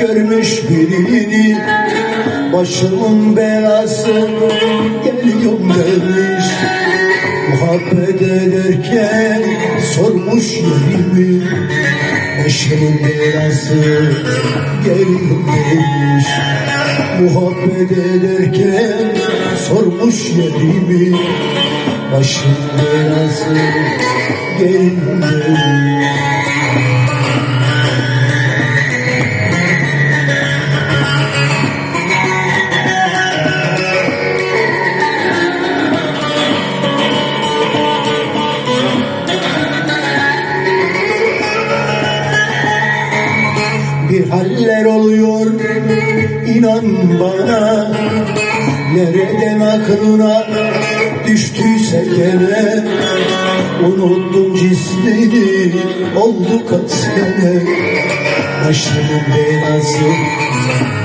görmüş birini. Başımın belası geliyorum demiş. Muhabbet ederken sormuş yerimi. Başımın belası geliyorum demiş. Muhabbet ederken sormuş yerimi. Başım belası geliyorum demiş bir haller oluyor. İnan bana nereden aklına düştüyse gene unuttum cismini oldu kaç sene. Başımın belası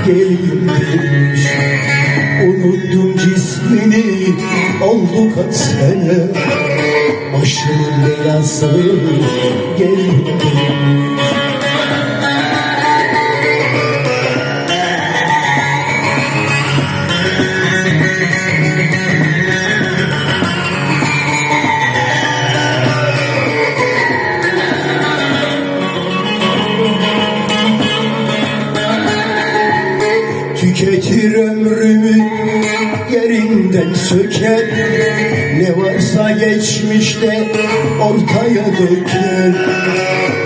gelin demiş unuttum cismini oldu kaç sene. Başımın belası gelin demiş Tüketir ömrümü yerinden söker. Ne varsa geçmişte ortaya döker.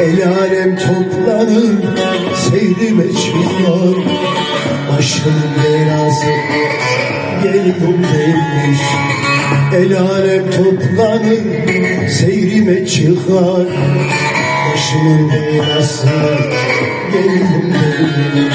El alem toplanır seyrime çıkar Başım belası geliyor demiş El alem toplanır seyrime çıkar. Başımın belası geliyor demiş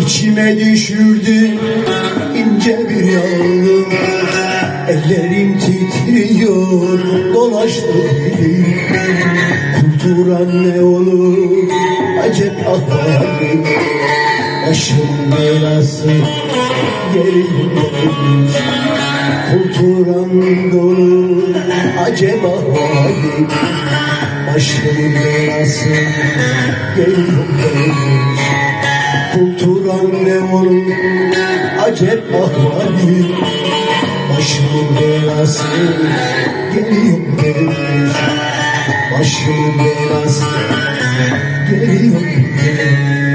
İçime düşürdü ince bir yağmur Ellerim titriyor dolaştı dilim Kurturan ne olur acep ahvalim Başım belası gerilmiş Kurturan dolu acep ahvalim Başım belası gerilmiş Kulturan ne olur acep ahvali. Başımın belası geliyor demiş Başımın belası geliyor demiş